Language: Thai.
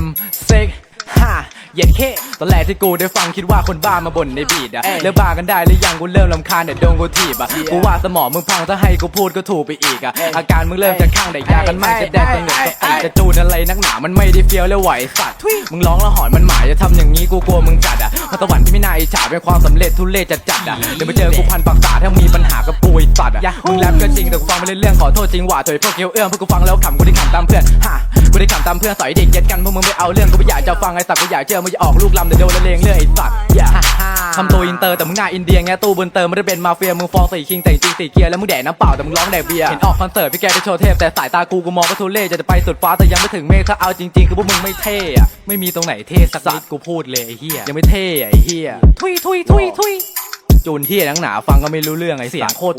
M 6ห้าเย็ดเคตอนแรกที่กูได้ฟังคิดว่าคนบ้ามาบ่นในบีดอะเลิกบ้ากันได้หรือยังกูเริ่มลำคาญเดี๋ยวโดนกูถีบอะกูว่าสมองมึงพังถ้าให้กูพูดก็ถูกไปอีกอะอาการมึงเริ่มจะข้างแต่ยากันไม่จะแดกสนุกสติจะจูนอะไรนักหนามันไม่ได้เฟี้ยวแล้วไหวสัตว์มึงร้องแล้วหอนมันหมายจะทำอย่างนี้กูกลัวมึงจัดอะเพราะตะวันที่ไม่น่าอิจฉาเป็นความสำเร็จทุเรศจัดจัดๆอะเดี๋ยวไปเจอกูพันปากษาถ้ามีปัญหากับกูไอ้สัตว์อะมึงแรปก็จริงแต่กูฟังไม่ได้เรื่องขอโทษจริงว่าถอยพวกเกี้ยวเอื้อมพวกกูฟังแล้วขำกูได้ขำตามเพื่อนฮะกูได้ขำ ตามเพื่อนสอยเด็กเย็ดกันพวกมึงไม่เอาเรื่องกูไม่อยากจะฟังไอ้สัตว์กูอยากเจอมึงจะออกลูกลำแต่โดนละเลงเรื่องไอ้สัตว์อย่าทำตัวอินเตอร์แต่มึงหน้าอินเดียไงตู้บนเติมไม่ได้เป็นมาเฟียมึงฟองสี่คิงแต่จริงสี่เกียร์แล้วมึงแดกน้ำเปล่าแต่มึงร้องแดกเบียร์เห็นออกคอนเสิร์ตพี่แกไปโชว์เทพแต่สายตากูกูมองก็ทุเล่จะจะไปสุดฟ้าแต่ยังไม่ถึงเมฆถ้าเอาจริงๆคือพวกมึงไม่เท่อะไม่มีตรงไหนเท่สักนิดกูพูดเลยไอ้เหี้ยยังไม่เท่อะไอ้เหี้ยทุยทุยทุยทุยจูนเหี้ยนังหนาฟังก็ไม่รู้เรื่องไอ้เสียงโคตร